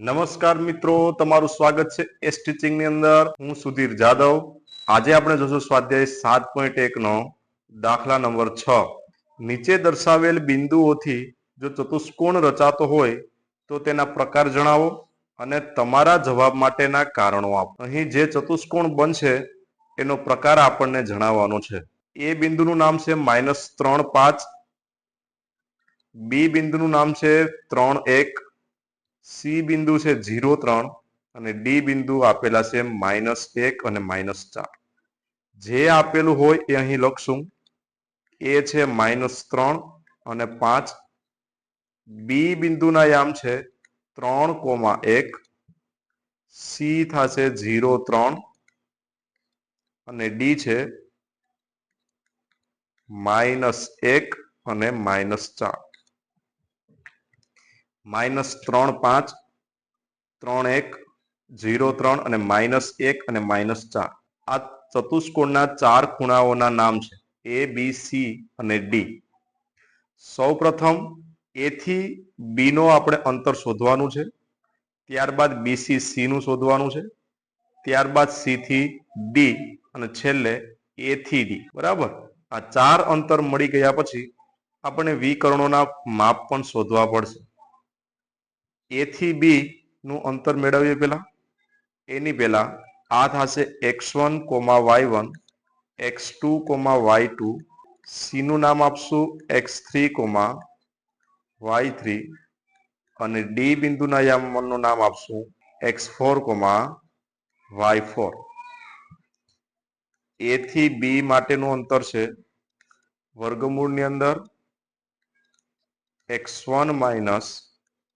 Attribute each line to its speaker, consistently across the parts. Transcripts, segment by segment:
Speaker 1: નમસ્કાર મિત્રો, તમારું સ્વાગત છે એસ ટીચિંગની અંદર. હું સુધીર જાદવ. આજે આપણે જોશું સ્વાધ્યાય સાત પોઈન્ટ એક નો દાખલા નંબર છ. નીચે દર્શાવેલ બિંદુઓથી જો ચતુષ્કોણ રચાતો હોય, તો તેના પ્રકાર જણાવો અને તમારા જવાબ માટેના કારણો આપો. અહીં જે ચતુષ્કોણ બનશે, એનો પ્રકાર આપણને જણાવવાનો છે. એ બિંદુનું નામ છે માઇનસ ત્રણ પાંચ. બી બિંદુનું નામ છે ત્રણ એક. સી બિંદુ છે ઝીરો ત્રણ અને ડી બિંદુ આપેલા છે માઇનસ એક અને માઇનસ ચાર. જે આપેલું હોય એ અહીં લખશું. એ છે માઇનસ ત્રણ અને પાંચ. બી બિંદુના યામ છે ત્રણ કોમા એક. સી થશે ઝીરો ત્રણ. અને ડી છે માઇનસ એક અને માઇનસ ચાર. માઇનસ ત્રણ પાંચ, ત્રણ એક, ઝીરો ત્રણ અને માઇનસ એક અને માઇનસ ચાર. આ ચતુષ્કોણના ચાર ખૂણાઓના નામ છે. એ બી સી અને ડી સૌ પ્રથમ એ થી બી નો આપણે અંતર શોધવાનું છે. ત્યારબાદ બીસી સી નું શોધવાનું છે. ત્યારબાદ સી થી ડી અને છેલ્લે એ થી ડી બરાબર? આ ચાર અંતર મળી ગયા પછી આપણે વિકર્ણોના માપ પણ શોધવા પડશે. એ થી બી નું અંતર મેળવીએ પેલા એની પેલા આ થશે X one comma Y one X two comma Y two C નું નામ આપશું X three comma Y three અને ડી બિંદુના યામનું નામ આપશું X four comma Y four A થી બી માટેનું અંતર છે વર્ગમૂળની અંદર X one minus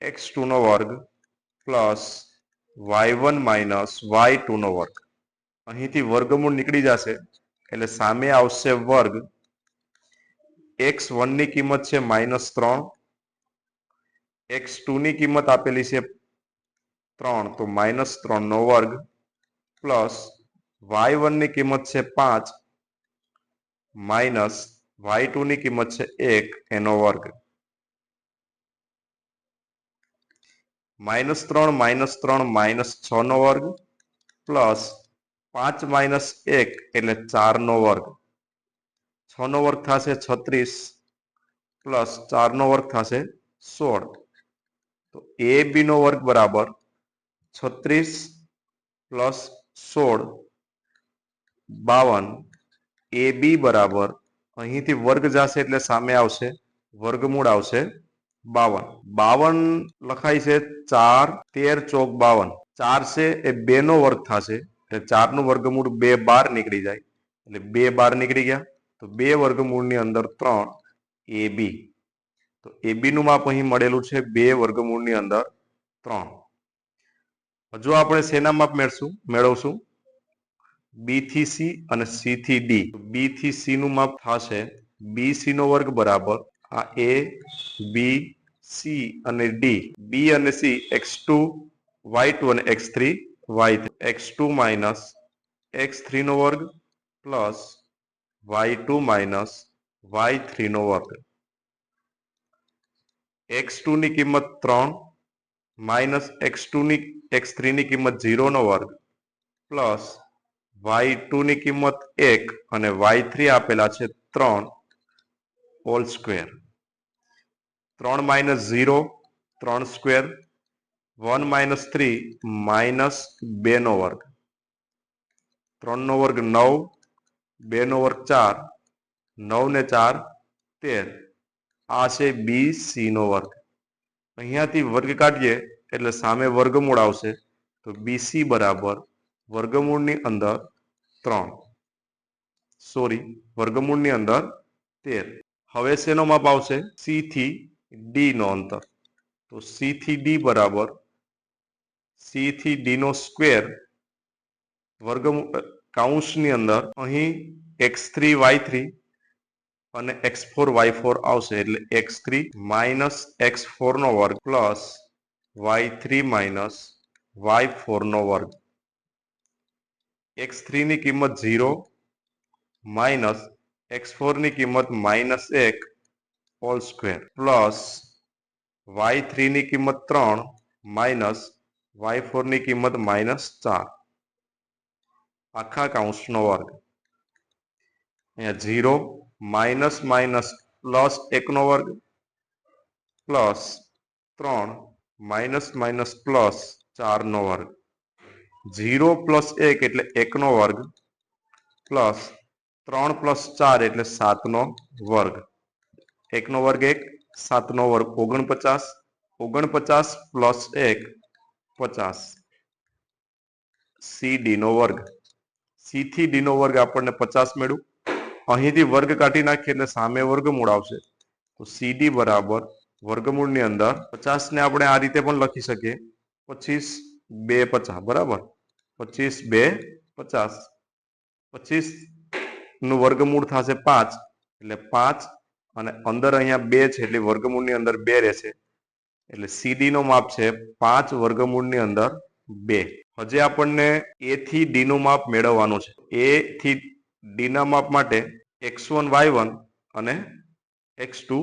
Speaker 1: X two નો વર્ગ plus Y one minus Y two નો વર્ગ અહીંથી વર્ગમૂળ નીકળી જશે એટલે સામે આવશે વર્ગ એક્સ વનની કિંમત છે માઇનસ ત્રણ એક્સ ટુ ની કિંમત આપેલી છે ત્રણ તો માઇનસ ત્રણ નો વર્ગ પ્લસ વાય વનની કિંમત છે પાંચ માઇનસ વાય ટુ ની કિંમત છે એક એનો વર્ગ માઇનસ ત્રણ માઇનસ ત્રણ માઇનસ છ નો વર્ગ, પ્લસ પાંચ માઇનસ એક, એટલે ચાર નો વર્ગ. છ નો વર્ગ થશે છત્રીસ, પ્લસ ચાર નો વર્ગ થશે સોળ. તો એ બી નો વર્ગ બરાબર છત્રીસ, પ્લસ સોળ, બાવન. એ બી બરાબર અહીંથી વર્ગ જશે એટલે સામે આવશે, વર્ગમૂળ આવશે બાવન. બાવન લખાય છે ચાર, તેર, ચોક, બાવન. ચાર છે એ બે નો વર્ગ થશે. એટલે ચારનું વર્ગમૂળ બે બાર નીકળી જાય. એટલે બે બાર નીકળી ગયા. તો બે વર્ગમૂળની અંદર ત્રણ એ બી. તો એ નું માપ અહીં મળેલું છે બે વર્ગમૂળની અંદર ત્રણ. હજુ આપણે શેના માપ મેળશું? મેળવશું. બી થી સી અને સી થી ડી. બી થી સી નું માપ થશે. બી સી નો વર્ગ બરાબર આ એ બી સી અને ડી બી અને C X two Y two અને X three Y X two minus X three નો વર્ગ plus Y two minus Y three નો વર્ગ. એક્સ ટુ ની કિંમત ત્રણ માઇનસ એક્સ ટુ ની એક્સ થ્રી ની કિંમત ઝીરો નો વર્ગ પ્લસ વાય ટુ ની કિંમત એક અને વાય થ્રી આપેલા છે ત્રણ ઓલ સ્ક્વેર ત્રણ માઇનસ ઝીરો ત્રણ square one minus three minus બે નો વર્ગ. ત્રણનો વર્ગ નવ, બે નો વર્ગ ચાર, નવ ને ચાર, તેર. આ છે બી સી નો વર્ગ. અહીંયાથી વર્ગ કાઢીએ, એટલે સામે વર્ગમૂળ આવશે, તો બીસી બરાબર વર્ગમૂળની અંદર ત્રણ. સોરી વર્ગમૂળની અંદર તેર. હવે શેનો માપ આવશે? સી થી ડી નો અંતર. તો સી થી ડી બરાબર સી થી ડી નો સ્ક્વેર વર્ગમૂળ કાઉન્સની અંદર અહીં એક્સ થ્રી વાય થ્રી અને એક્સ ફોર વાય ફોર આવશે. એટલે X three minus X four નો વર્ગ plus Y three minus Y four નો વર્ગ. એક્સ થ્રી ની કિંમત ઝીરો માઇનસ એક્સ ફોરની કિંમત માઇનસ એક whole square plus Y three ની કિંમત ત્રણ માઇનસ વાય ફોરની કિંમત માઇનસ ચાર. આખા કાઉન્સનો વર્ગ. અહીંયા ઝીરો માઇનસ માઇનસ પ્લસ એકનો વર્ગ પ્લસ ત્રણ માઇનસ માઇનસ પ્લસ ચારનો વર્ગ. ઝીરો પ્લસ એક એટલે એકનો વર્ગ પ્લસ ત્રણ પ્લસ ચાર એટલે સાતનો વર્ગ. એકનો વર્ગ એક, સાતનો વર્ગ ઓગણપચાસ ઓગણપચાસ પ્લસ એક, પચાસ. સી ડી નો વર્ગ. સી થી ડી નો વર્ગ આપણને પચાસ મેળવું. અહીંથી વર્ગ કાઢી નાખીએ એટલે સામે વર્ગમૂળ આવશે. તો સીડી બરાબર વર્ગમૂળની અંદર પચાસ ને આપણે આ રીતે પણ લખી શકીએ. પચીસ બે પચાસ, બરાબર? પચીસ બે પચાસ. પચીસનું વર્ગમૂળ થશે પાંચ. એટલે પાંચ અને અંદર અહીંયા બે છે, એટલે વર્ગમૂળની અંદર બે રહેશે. એટલે સીડી નો માપ છે પાંચ, વર્ગમૂળની અંદર બે. હજી આપણને એ થી ડી નું માપ મેળવવાનું છે. એ થી ડી ના માપ માટે એક્સ વન વાય વન અને X two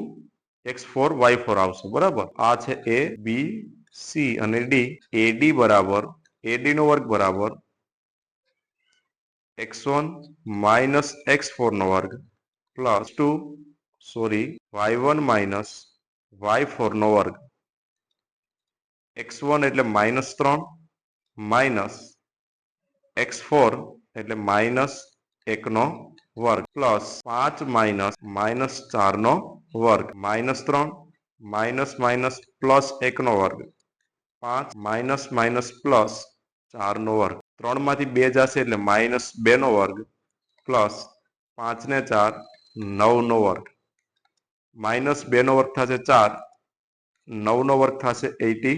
Speaker 1: X four Y four આવશે. બરાબર? આ છે એ બી સી અને ડી એ ડી બરાબર એ ડી નો વર્ગ બરાબર X one minus X four નો વર્ગ plus two sorry, Y one minus Y ફોરનો વર્ગ. એક્સ વન એટલે માઇનસ ત્રણ, માઇનસ એક્સ ફોર એટલે માઇનસ એકનો વર્ગ. પ્લસ પાંચ માઇનસ માઇનસ ચારનો વર્ગ. માઇનસ ત્રણ, માઇનસ માઇનસ પ્લસ એકનો વર્ગ. પાંચ માઇનસ માઇનસ પ્લસ ચારનો વર્ગ. ત્રણમાંથી બે જશે એટલે માઇનસ બેનો વર્ગ. પ્લસ પાંચને ચાર, નવનો વર્ગ. માઇનસ બેનો વર્ગ થશે ચાર નવનો વર્ગ થશે એટી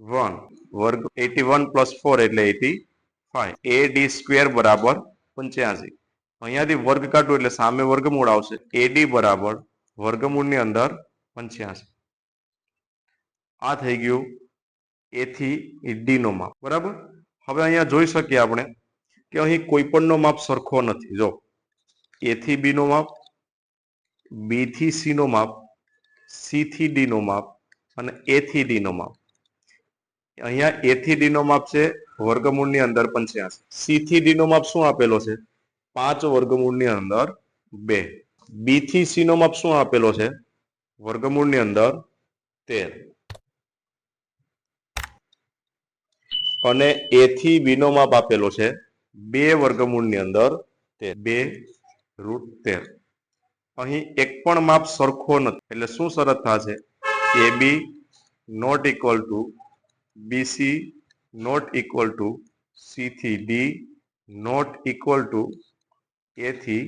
Speaker 1: વન. વર્ગ એટી વન પ્લસ ફોર એટલે eighty five. A D square બરાબર પંચ્યાસી. અહીંયાથી વર્ગ કાઢવું એટલે સામે વર્ગમૂળ આવશે. એડી બરાબર વર્ગમૂળની અંદર પંચ્યાસી. આ થઈ ગયું એ થી ડી નો માપ. બરાબર? હવે અહીંયા જોઈ શકીએ આપણે કે અહીં કોઈ પણનો માપ સરખો નથી. જો એ થી બી નો માપ બી થી સી નો માપ સી થી ડી નો માપ અને એ થી ડી નો માપ. અહીંયા એ થી ડી નો માપ છે, વર્ગમૂળની અંદર પંચ્યાસી સી થી ડી નો માપ શું આપેલો છે? પાંચ વર્ગમૂળની અંદર બે. બી થી સી નો માપ શું આપેલો છે? વર્ગમૂળની અંદર તેર. અને એ થી બી નો માપ આપેલો છે, બે વર્ગમૂળની અંદર તે બે રૂટ તેર. અહીં એક પણ માપ સરખો નથી. એટલે શું શરત થશે? A B not equal to BC not equal to C થી D not equal to A થી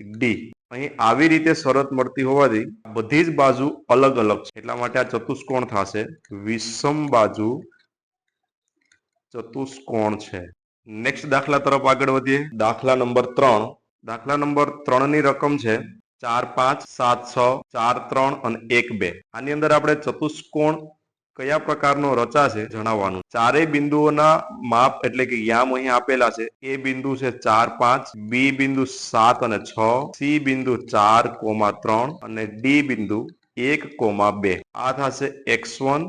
Speaker 1: ડી અહીં આવી રીતે શરત મળતી હોવાથી બધી જ બાજુ અલગ અલગ છે. એટલા માટે આ ચતુષ્કોણ થશે. વિષમ બાજુ ચતુષ્કોણ છે. નેક્સ્ટ દાખલા તરફ આગળ વધીએ. દાખલા નંબર ત્રણ. દાખલા નંબર ત્રણની રકમ છે ચાર પાંચ સાત છ ચાર ત્રણ અને એક બે. આની અંદર આપણે ચતુષ્કોણ કયા પ્રકારનો રચા છે જણાવવાનું. ચારેય બિંદુઓના માપ એટલે કે યામ અહીં આપેલા છે. એ બિંદુ છે ચાર પાંચ, બી બિંદુ સાત અને છ, સી બિંદુ ચાર કોમા ત્રણ અને ડી બિંદુ એક કોમા બે. આ થશે X one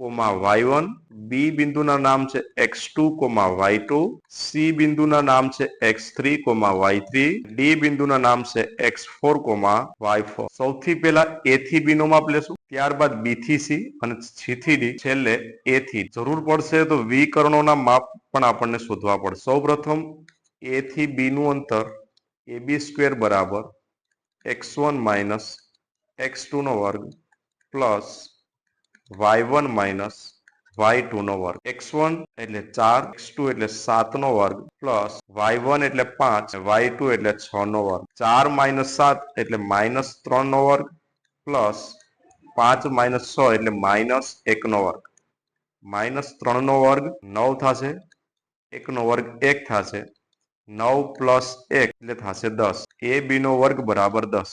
Speaker 1: comma Y one, B બિંદુના નામ છે X two comma Y two, C બિંદુના નામ છે X three comma Y three, D બિંદુના નામ છે X four comma Y four. સૌથી પહેલા એ થી બી નો માપ લેશું, ત્યારબાદ બી થી સી અને સી થી ડી. છેલ્લે એ થી. જરૂર પડશે તો વિકર્ણોના માપ પણ આપણને શોધવા પડશે. સૌ પ્રથમ એ થી બી નું અંતર એ બી સ્ક્વેર બરાબર X one minus X two નો વર્ગ plus Y one minus Y two નો વર્ગ. એક્સ વન એટલે ચાર એક્સ ટુ એટલે સાત નો વર્ગ પ્લસ વાય વન એટલે પાંચ વાય ટુ એટલે છ નો વર્ગ. ચાર માઇનસ સાત એટલે માઇનસ ત્રણ નો વર્ગ પ્લસ પાંચ માઇનસ છ એટલે માઇનસ એક નો વર્ગ. માઇનસ ત્રણ નો વર્ગ નવ થશે, એક નો વર્ગ એક થશે, નવ પ્લસ એક એટલે થશે દસ. એ બી નો વર્ગ બરાબર દસ.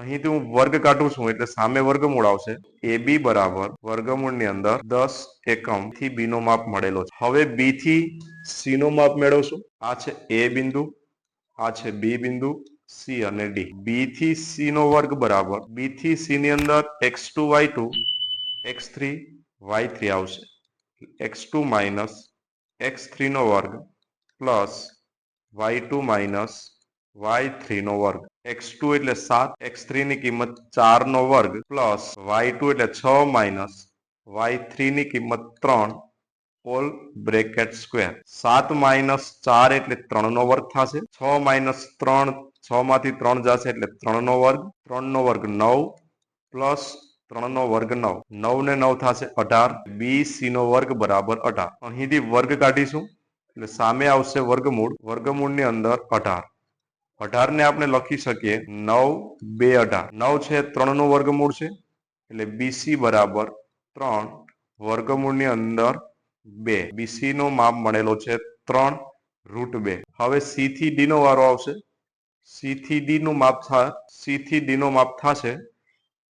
Speaker 1: અહીંથી હું વર્ગ કાઢું છું, એટલે સામે વર્ગમૂળ આવશે. એ બી બરાબર. વર્ગમૂળની અંદર દસ એકમથી બી નો માપ મળેલો છે. હવે બી થી સી નો માપ મેળવશું. આ છે એ બિંદુ, આ છે બી બિંદુ, સી અને ડી. બી થી સી નો વર્ગ બરાબર. બી થી સી ની અંદર X two Y two, X three Y three આવશે. એક્સ ટુ માઇનસ એક્સ થ્રીનો વર્ગ plus Y two minus Y થ્રીનો વર્ગ. એક્સ ટુ એટલે સાત એક્સ થ્રીની કિંમત ચારનો વર્ગ પ્લસ વાય ટુ એટલે છ માઇનસ વાય થ્રીની કિંમત ત્રણ ઓલ બ્રેકેટ સ્ક્વેર સાત માઇનસ ચાર એટલે ત્રણનો વર્ગ થશે. છ માઇનસ ત્રણ, છ માંથી ત્રણ જશે એટલે ત્રણનો વર્ગ. ત્રણનો વર્ગ નવ પ્લસ ત્રણનો વર્ગ નવ. નવ ને નવ થશે અઢાર. બી સી નો વર્ગ બરાબર અઢાર. અહીંથી વર્ગ કાઢીશું. એટલે સામે આવશે વર્ગમૂળ. વર્ગમૂળની અંદર અઢાર. અઢાર ને આપણે લખી શકીએ. નવ, બે, અઢાર. નવ છે ત્રણનું વર્ગમૂળ છે. એટલે બીસી બરાબર ત્રણ વર્ગમૂળની અંદર બે. બીસી નો માપ મળેલો છે ત્રણ રૂટ બે. હવે સી થી ડી નો વારો આવશે. સી થી ડી નું માપ થા સી થી ડી નો માપ થશે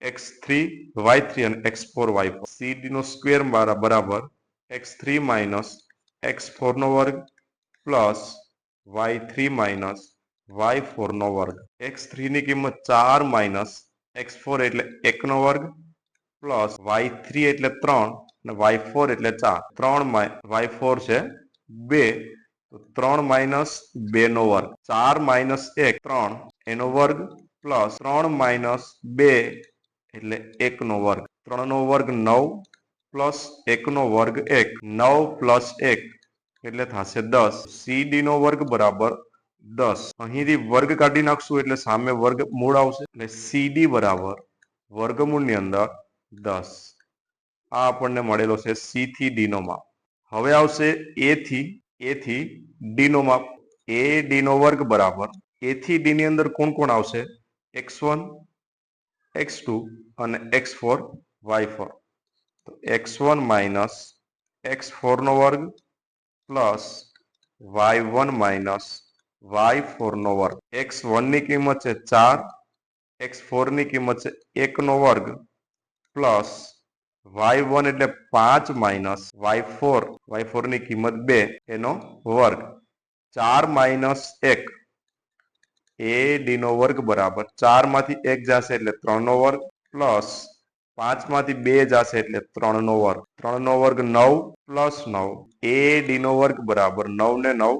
Speaker 1: એક્સ થ્રી વાય થ્રી અને X four Y four C D નો સ્ક્વેર બરાબર X three minus X four નો વર્ગ plus Y three minus Y four નો વર્ગ. એક્સ થ્રી ની કિંમત ચાર માઇનસ એક્સ ફોર એટલે એકનો વર્ગ પ્લસ વાય થ્રી એટલે ત્રણ અને વાય ફોર એટલે ચાર. ત્રણ વાય ફોર છે બે. તો ત્રણ માઇનસ બે નો વર્ગ. ચાર માઇનસ એક, ત્રણ. એનો વર્ગ પ્લસ ત્રણ માઇનસ બે એટલે એક નો વર્ગ. ત્રણ નો વર્ગ નવ પ્લસ એક નો વર્ગ એક. નવ પ્લસ એક એટલે થશે દસ. સી ડી નો વર્ગ બરાબર દસ. અહીંથી વર્ગ કાઢી નાખશું એટલે સામે વર્ગ મૂળ આવશે. એટલે સી ડી બરાબર વર્ગમૂળની અંદર દસ. આ આપણને મળેલો છે સી થી ડી નો માપ. હવે આવશે એ થી એ થી ડી નો માપ. એ ડી નો વર્ગ બરાબર. એ થી ડી ની અંદર કોણ કોણ આવશે? એક્સ વન, એક્સ ટુ અને એક્સ ફોર, વાય ફોર. તો X one minus X four નો વર્ગ plus Y one minus Y ફોરનો વર્ગ. એક્સ વનની કિંમત છે ચાર એક્સ ફોરની કિંમત છે એકનો વર્ગ. પ્લસ વાય વન એટલે પાંચ માઇનસ વાય ફોર વાય ફોરની કિંમત બે, એનો વર્ગ. ચાર માઇનસ એક. એ ડીનો વર્ગ બરાબર. ચારમાંથી એક જશે એટલે ત્રણનો વર્ગ. પ્લસ પાંચમાંથી બે જશે એટલે ત્રણનો વર્ગ. ત્રણનો વર્ગ નવ પ્લસ નવ. એ ડીનો વર્ગ બરાબર નવ ને નવ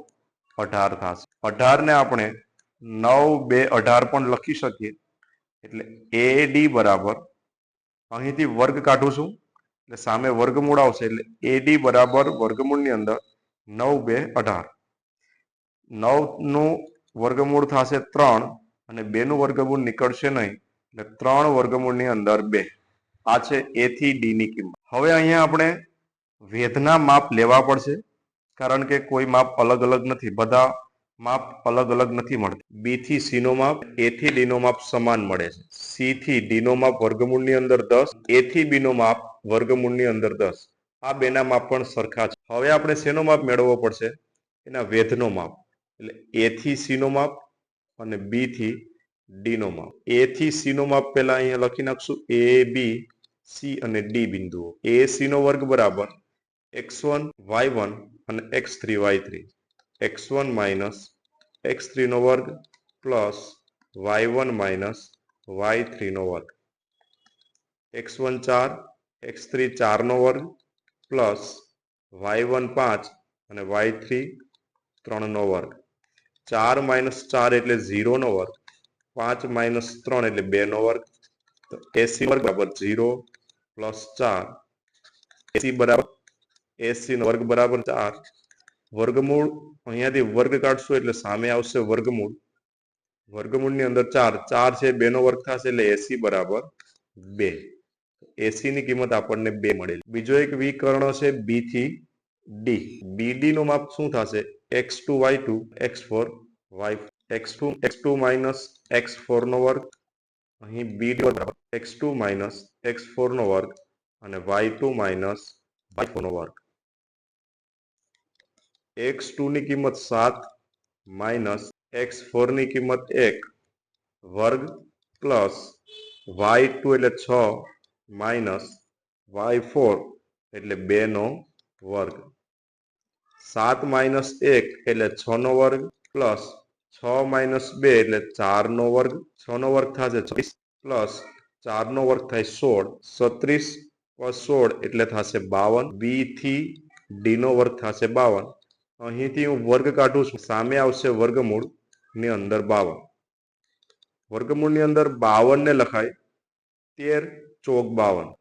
Speaker 1: અઢાર થશે. અઢાર ને આપણે નવ બે અઢાર પણ લખી શકીએ. એટલે એ ડી બરાબર અહીંથી વર્ગ કાઢું છું. એટલે સામે વર્ગમૂળ આવશે. એટલે એ ડી બરાબર વર્ગમૂળની અંદર નવ બે અઢાર. નવનું વર્ગમૂળ થશે ત્રણ અને બે નું વર્ગમૂળ નીકળશે નહીં. એટલે ત્રણ વર્ગમૂળની અંદર બે. આ છે એ થી ડી ની કિંમત. હવે અહીંયા આપણે વેધના માપ લેવા પડશે. કારણ કે કોઈ માપ અલગ અલગ નથી. બધા માપ અલગ અલગ નથી મળતી. બી થી સી નો માપ એ થી ડી નો માપ સમાન મળે છે. સી થી ડી નો માપ વર્ગમૂળની અંદર દસ એ થી બી નો માપ વર્ગમૂળની અંદર દસ. આ બેના માપ પણ સરખા છે. હવે આપણે શેનો માપ મેળવવો પડશે? એના વેધનો માપ. એટલે એ થી સી નો માપ અને બી થી ડી નો માપ. એ થી સી નો માપ પહેલા અહીંયા લખી નાખશું. એ બી સી અને ડી બિંદુઓ. એ સી નો વર્ગ બરાબર એક્સ વન વાય વન અને X three Y three X one minus X થ્રીનો વર્ગ plus Y one minus Y થ્રીનો વર્ગ એક્સ વન ચાર એક્સ થ્રી ચારનો વર્ગ પ્લસ વાય વન પાંચ અને વાય થ્રી ત્રણ નો વર્ગ ચાર માઇનસ ચાર એટલે ઝીરોનો વર્ગ પાંચ માઇનસ ત્રણ એટલે બેનો વર્ગ તો એસી વર્ગ બરાબર ઝીરો પ્લસ ચાર એસી બરાબર એસી વર્ગ બરાબર ચાર. વર્ગમૂળ, અહીંયાથી વર્ગ કાઢશું એટલે સામે આવશે વર્ગમૂળ. વર્ગમૂળની અંદર ચાર ચાર છે બે નો વર્ગ થશે એટલે એસી બરાબર બે. એસી ની કિંમત આપણને બે મળેલી. બીજો એક વિકર્ણ છે બી થી ડી બીડી નું માપ શું થશે? X two Y two X four Y X two X two minus X four નો વર્ગ. અહીં બી બરાબર. X two minus X four નો વર્ગ અને Y two minus Y four નો વર્ગ. એક્સ ટુની કિંમત સાત માઇનસ એક્સ ફોરની કિંમત એક વર્ગ પ્લસ વાય ટુ એટલે છ માઇનસ વાય ફોર એટલે બેનો વર્ગ. સાત માઇનસ એક એટલે છનો વર્ગ પ્લસ છ માઇનસ બે એટલે ચારનો વર્ગ. છનો વર્ગ થશે છવ્વીસ પ્લસ ચારનો વર્ગ થાય સોળ. સત્રીસ સોળ એટલે થશે બાવન. બી થી ડી વર્ગ થશે બાવન. અહીંથી હું વર્ગ કાઢું છું. સામે આવશે વર્ગમૂળની અંદર બાવન. વર્ગમૂળની અંદર બાવન ને લખાય તેર ચોક બાવન.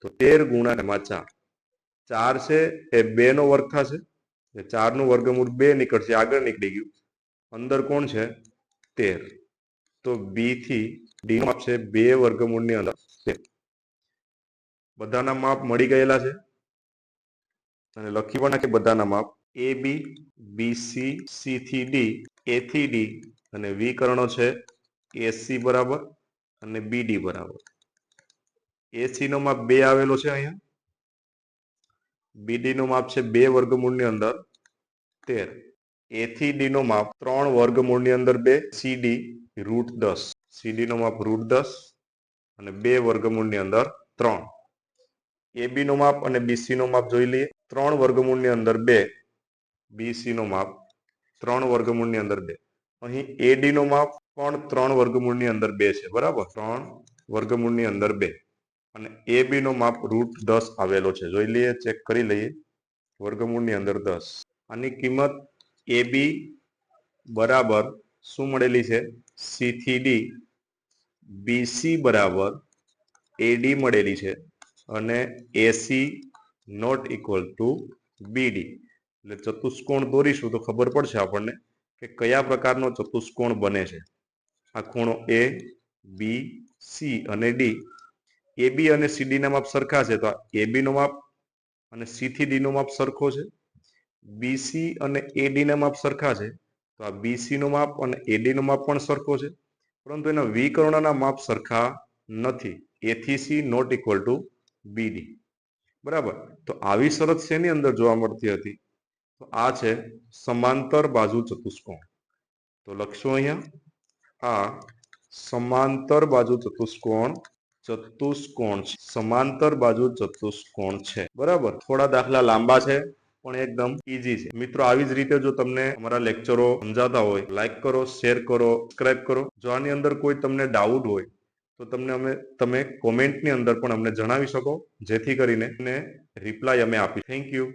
Speaker 1: તો તેર ગુણા એમાં ચાર. ચાર છે એ બે નો વર્ગ થશે. એ ચારનું વર્ગમૂળ બે નીકળશે, આગળ નીકળી ગયું. અંદર કોણ છે? તેર. તો બી થી ડી માપ છે બે વર્ગમૂળની અંદર બધાના માપ મળી ગયેલા છે. અને લખી પણ નાખે બધાના માપ. A, B B, C C થી ડી, એ થી ડી અને વિકર્ણો છે એસી બરાબર અને બીડી બરાબર. એસીનો માપ બે આવેલો છે અહીંયા. બીડી નું માપ છે બે વર્ગમૂળની અંદર તેર. એ થી ડી નો માપ ત્રણ વર્ગમૂળની અંદર બે સીડી રૂટ દસ. સીડી નો માપ રૂટ દસ અને બે વર્ગમૂળની અંદર ત્રણ. એબી નો માપ અને બીસી નો માપ જોઈ લઈએ. ત્રણ વર્ગમૂળની અંદર બે. બીસી નો માપ ત્રણ વર્ગમૂળની અંદર બે. અહીં એડી નો માપ પણ ત્રણ વર્ગમૂળની અંદર બે છે, બરાબર? ત્રણ વર્ગમૂળની અંદર બે. અને એ બી નો માપ રૂટ દસ આવેલો છે. જોઈ લઈએ ચેક કરી લઈએ. વર્ગમૂળની અંદર દસ. આની કિંમત એ બી બરાબર શું મળેલી છે? સી થી ડી બીસી બરાબર એડી મળેલી છે. અને AC not equal to BD એટલે ચતુષ્કોણ દોરીશું તો ખબર પડશે આપણને કે કયા પ્રકારનો ચતુષ્કોણ બને છે. આ ખૂણો એ બી સી અને ડી એ બી અને સીડી ના માપ સરખા છે તો આ એ બી નો માપ અને સી થી ડી નો માપ સરખો છે. બીસી અને એડી ના માપ સરખા છે તો આ બીસીનો માપ અને એડી નું માપ પણ સરખો છે. પરંતુ એના વિકર્ણના માપ સરખા નથી. એ થી C not equal to BD બરાબર? તો આવી શરત શેની અંદર જોવા મળતી હતી? આ છે સમાંતર બાજુ ચતુષ્કોણ. તો લખશો અહીંયા. આ સમાંતર બાજુ ચતુષ્કોણ ચતુષ્કોણ છે. સમાંતર બાજુ ચતુષ્કોણ છે. બરાબર? થોડા દાખલા લાંબા છે, પણ એકદમ ઈઝી છે. મિત્રો, આવી જ રીતે જો તમને અમારા લેક્ચરો સમજાતા હોય લાઈક કરો શેર કરો સબસ્ક્રાઇબ કરો. જો આની અંદર કોઈ તમને ડાઉટ હોય, તો તમને અમે, તમે કોમેન્ટની અંદર પણ અમને જણાવી શકો. જેથી કરીને રિપ્લાય અમે આપી. Thank you